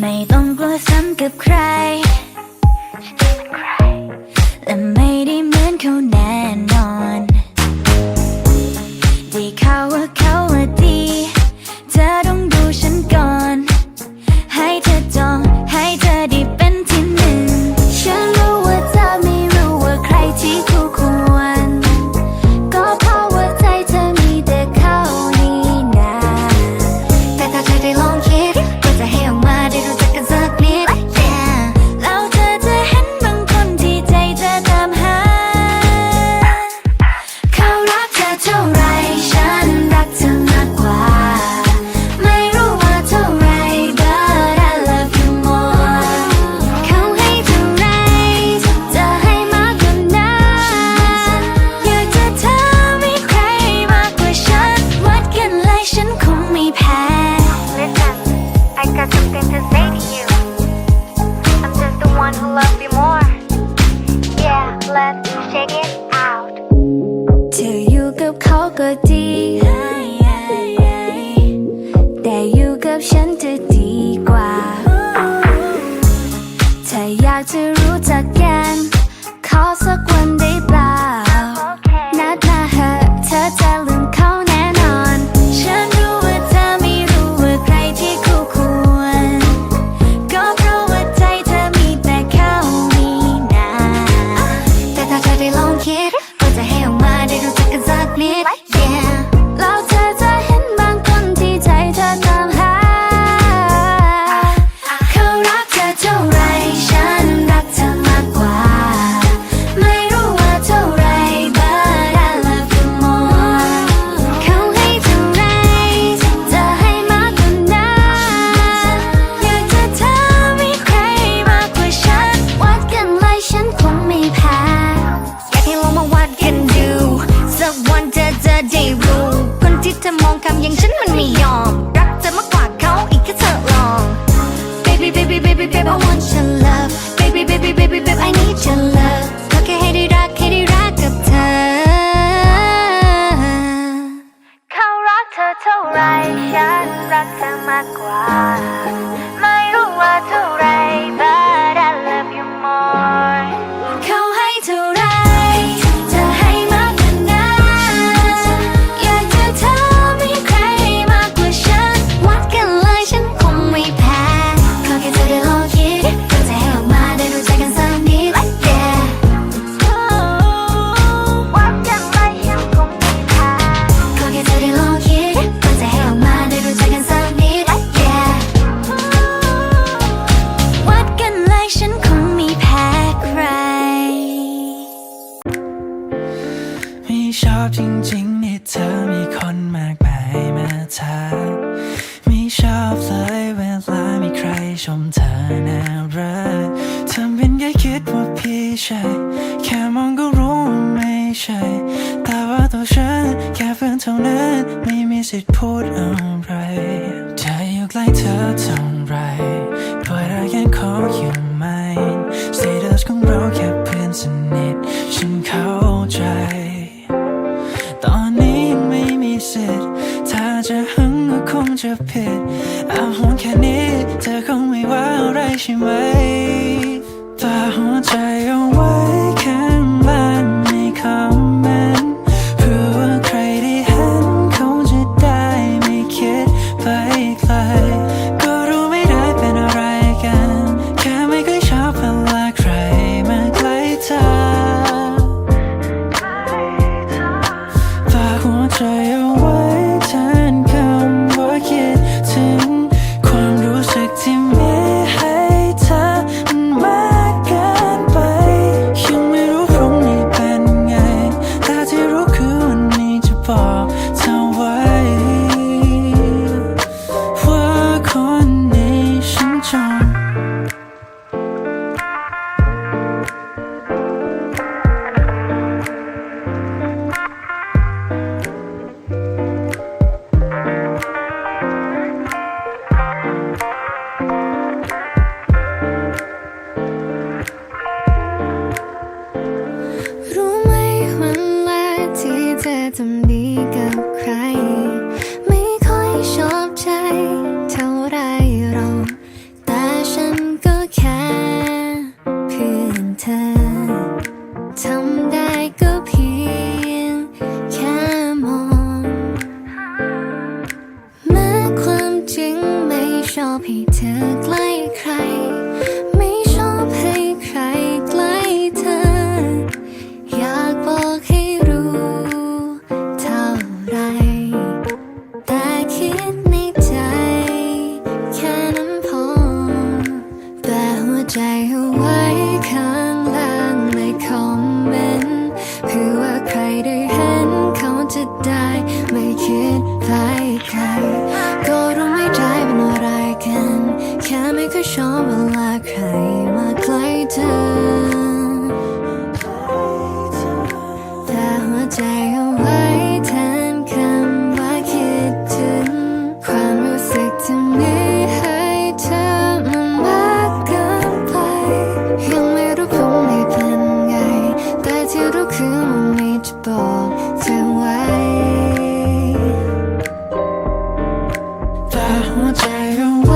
ไม่ต้องกลัวซ้ำกับใคร และไม่ได้เหมือนเขาแน่นอน ได้ข่าวว่าเขาว่า ก็ดี แต่อยู่กับฉันจะดีกว่า ถ้าอยากจะรู้จักกัน ขอสัก 眼神 ชอบจริงๆนี่เธอมีคนมากมายมาทักไม่ชอบเลยเวลามีใครชมเธอน่ารักทำเป็นแค่คิดว่าพี่ใช่ แค่มองก็รู้ว่าไม่ใช่ แต่ว่าตัวฉันแค่เพื่อนเท่านั้น ไม่มีสิทธิ์พูดอะไรจะอยู่ใกล้เธอเท่าไร But I can call you ใช่ไหมแต่หัวใจเอาไว้แข็งแรงในคำนั้นเพื่อว่าใครได้เห็นเขาจะได้ไม่คิดไปไกล dead to. ใจเอาไว้ข้างล่างในคอมเมนต์เพื่อว่าใครได้เห็นเขาจะได้ไม่คิดไปไกลก็รู้ไม่ได้เป็นอะไรกัน แค่ไม่เคยชอบเวลาใครมาใกล้เธอแต่หัวใจเอา 我占有